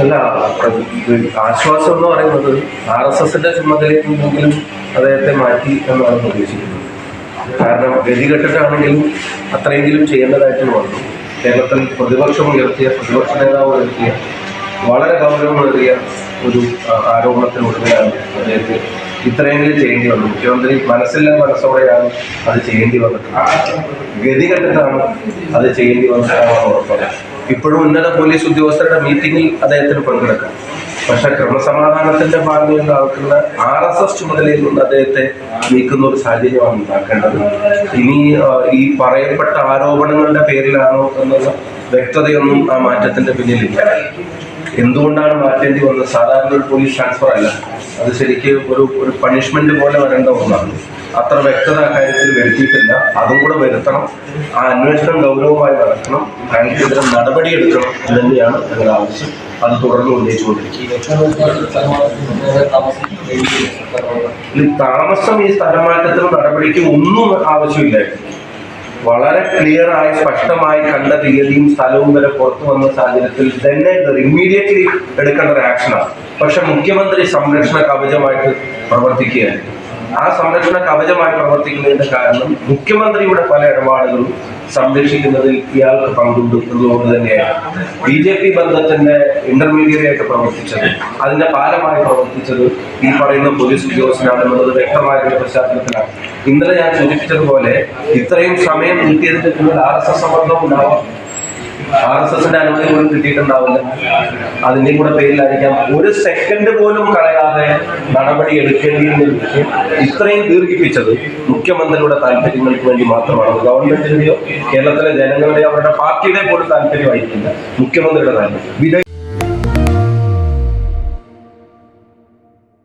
അല്ല ആശ്വാസം എന്ന് പറയുന്നത് ആർ എസ് എസിന്റെ ചുമതലയിൽ നിന്നെങ്കിലും അദ്ദേഹത്തെ മാറ്റി എന്നാണ് പ്രതീക്ഷിക്കുന്നത്. കാരണം ഗതികെട്ടിട്ടാണെങ്കിലും അത്രയെങ്കിലും ചെയ്യേണ്ടതായിട്ട് വന്നു. കേരളത്തിൽ പ്രതിപക്ഷം ഉയർത്തിയ പ്രതിപക്ഷ നേതാവ് ഉയർത്തിയ വളരെ ഗൗരവമേറിയ ഒരു ആരോപണത്തിനൊടുവിലാണ് അദ്ദേഹത്തെ ഇത്രയെങ്കിലും ചെയ്യേണ്ടി വന്നു. മുഖ്യമന്ത്രി മനസ്സില്ല മനസ്സോടെയാണ് അത് ചെയ്യേണ്ടി വന്നത്. ഗതികെട്ടിട്ടാണ് അത് ചെയ്യേണ്ടി വന്നതാണ് ഉറപ്പത് ഇപ്പോഴും ഉന്നത പോലീസ് ഉദ്യോഗസ്ഥരുടെ മീറ്റിംഗിൽ അദ്ദേഹത്തിന് പങ്കെടുക്കാം. പക്ഷെ ക്രമസമാധാനത്തിന്റെ ഭാഗമായി ആൾക്കുള്ള ആർ എസ് എസ് ചുമതലയിൽ നിന്ന് അദ്ദേഹത്തെ നീക്കുന്ന ഒരു സാഹചര്യമാണ് ഉണ്ടാക്കേണ്ടത്. ഇനി ഈ പറയപ്പെട്ട ആരോപണങ്ങളുടെ പേരിലാണോ എന്നുള്ള വ്യക്തതയൊന്നും ആ മാറ്റത്തിന്റെ പിന്നിലില്ല. എന്തുകൊണ്ടാണ് മാറ്റേണ്ടി വന്നത്? സാധാരണ ഒരു പോലീസ് ട്രാൻസ്ഫർ അല്ല. അത് ശരിക്കും ഒരു ഒരു പണിഷ്മെന്റ് പോലെ വരേണ്ട ഒന്നാണ്. അത്ര വ്യക്തത കാര്യത്തിൽ വരുത്തിയിട്ടില്ല. അതും കൂടെ വരുത്തണം. ആ അന്വേഷണം ഗൗരവമായി നടക്കണം അയാൾക്കെതിരെ നടപടിയെടുക്കണം തന്നെയാണ് ഞങ്ങളുടെ ആവശ്യം. അത് തുടർന്ന് ഉന്നയിച്ചുകൊണ്ടിരിക്കും താമസം ഈ സ്ഥലമാറ്റത്തിന് നടപടിക്ക് ഒന്നും ആവശ്യമില്ല. വളരെ ക്ലിയർ ആയി സ്പഷ്ടമായി കണ്ട തീയതിയും സ്ഥലവും വരെ പുറത്തു വന്ന സാഹചര്യത്തിൽ തന്നെ ഇമ്മീഡിയറ്റ്ലി എടുക്കേണ്ട ഒരു ആക്ഷനാണ് പക്ഷെ മുഖ്യമന്ത്രി സംരക്ഷണ കവചമായിട്ട് പ്രവർത്തിക്കുകയാണ്. ആ സംരക്ഷണ കവചമായി പ്രവർത്തിക്കുന്നതിന്റെ കാരണം മുഖ്യമന്ത്രിയുടെ പല ഇടപാടുകളും സംരക്ഷിക്കുന്നതിൽ ഇയാൾക്ക് പങ്കുണ്ട് എന്നുള്ളത് തന്നെയാണ്. ബി ജെ പി ബന്ധത്തിന്റെ ഇന്റർമീഡിയറ്റ് ആയിട്ട് പ്രവർത്തിച്ചത് അതിന്റെ പാലമായി പ്രവർത്തിച്ചത് ഈ പറയുന്ന പോലീസ് ഉദ്യോഗസ്ഥനാണെന്നുള്ളത് വ്യക്തമായ ഒരു പശ്ചാത്തലത്തിലാണ് ഇന്നലെ ഞാൻ സൂചിപ്പിച്ചതുപോലെ ഇത്രയും സമയം നീട്ടിയതിന്റെ കൂടുതൽ ആർ എസ് എസ് സമ്മർദ്ദം ഉണ്ടാവാം. ആർ എസ് എസിന്റെ അനുമതി പോലും കിട്ടിയിട്ടുണ്ടാവില്ല. അതിന്റെയും കൂടെ പേരിലായിരിക്കാം. ഒരു സെക്കൻഡ് പോലും കളയാതെ നടപടി എടുക്കേണ്ടിയിരുന്ന വിഷയം ഇത്രയും ദീർഘിപ്പിച്ചത് മുഖ്യമന്ത്രിയുടെ താല്പര്യങ്ങൾക്ക് വേണ്ടി മാത്രമാണ്. ഗവൺമെന്റിന്റെയോ കേരളത്തിലെ ജനങ്ങളുടെയോ അവരുടെ പാർട്ടിയുടെ പോലും താല്പര്യമായിരിക്കില്ല മുഖ്യമന്ത്രിയുടെ താല്പര്യം